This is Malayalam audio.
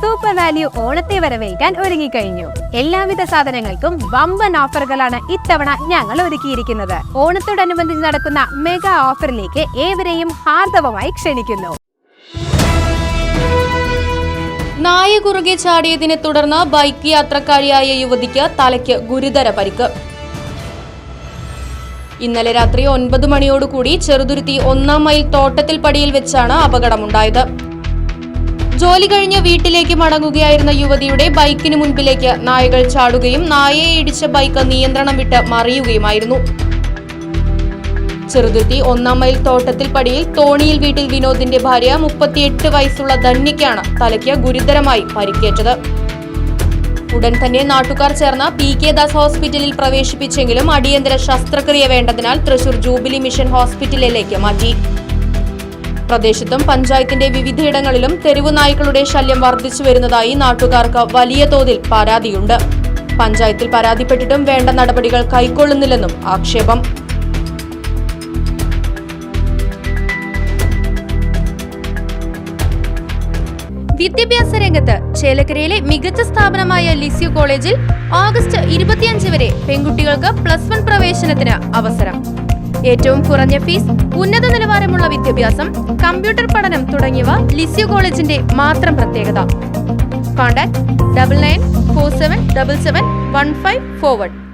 സൂപ്പർ വാല്യൂ ഓണത്തെ വരവേൽക്കാൻ ഒരുങ്ങിക്കഴിഞ്ഞു. എല്ലാവിധ സാധനങ്ങൾക്കും വമ്പൻ ഓഫറുകളാണ് ഇത്തവണ ഞങ്ങൾ ഒരുക്കിയിരിക്കുന്നത്. ഓണത്തോടനുബന്ധിച്ച് നടക്കുന്ന മെഗാ ഓഫറിലേക്ക് ഏവരെയും ഹാർദവമായി ക്ഷണിക്കുന്നു. നായ കുറുകെ ചാടിയതിനെ തുടർന്ന് ബൈക്ക് യാത്രക്കാരിയായ യുവതിക്ക് തലയ്ക്ക് ഗുരുതര പരിക്ക്. ഇന്നലെ രാത്രി ഒൻപത് മണിയോടുകൂടി ചെറുതുരുത്തി ഒന്നാം മൈൽ തോട്ടത്തിൽ പടിയിൽ വെച്ചാണ് അപകടമുണ്ടായത്. ജോലി കഴിഞ്ഞ് വീട്ടിലേക്ക് മടങ്ങുകയായിരുന്ന യുവതിയുടെ ബൈക്കിന് മുൻപിലേക്ക് നായകൾ ചാടുകയും നായയെ ഇടിച്ച ബൈക്ക് നിയന്ത്രണം വിട്ട് മറിയുകയുമായിരുന്നു. ചെറുതുരുത്തി ഒന്നാം മൈൽ തോട്ടത്തിൽ പടിയിൽ തോണിയിൽ വീട്ടിൽ വിനോദിന്റെ ഭാര്യ മുപ്പത്തിയെട്ട് വയസ്സുള്ള ധന്യയ്ക്കാണ് തലയ്ക്ക് ഗുരുതരമായി പരിക്കേറ്റത്. ഉടൻ തന്നെ നാട്ടുകാർ ചേർന്ന് പി കെ ദാസ് ഹോസ്പിറ്റലിൽ പ്രവേശിപ്പിച്ചെങ്കിലും അടിയന്തര ശസ്ത്രക്രിയ വേണ്ടതിനാൽ തൃശൂർ ജൂബിലി മിഷൻ ഹോസ്പിറ്റലിലേക്ക് മാറ്റി. പ്രദേശത്തും പഞ്ചായത്തിന്റെ വിവിധയിടങ്ങളിലും തെരുവു നായ്ക്കളുടെ ശല്യം വർദ്ധിച്ചു വരുന്നതായി നാട്ടുകാർക്ക് വലിയ തോതിൽ പരാതിയുണ്ട്. പഞ്ചായത്തിൽ പരാതിപ്പെട്ടിട്ടും വേണ്ട നടപടികൾ കൈക്കൊള്ളുന്നില്ലെന്നും ആക്ഷേപം. വിദ്യാഭ്യാസ രംഗത്ത് ചേലക്കരയിലെ മികച്ച സ്ഥാപനമായ ലിസ്യു കോളേജിൽ ഓഗസ്റ്റ് ഇരുപത്തിയഞ്ച് വരെ പെൺകുട്ടികൾക്ക് പ്ലസ് വൺ പ്രവേശനത്തിന് അവസരം. ഏറ്റവും കുറഞ്ഞ ഫീസ് ഉന്നത നിലവാരമുള്ള വിദ്യാഭ്യാസം കമ്പ്യൂട്ടർ പഠനം തുടങ്ങിയവ ലിസ്യു കോളേജിന്റെ മാത്രം പ്രത്യേകത. Contact double nine four seven double seven one five forward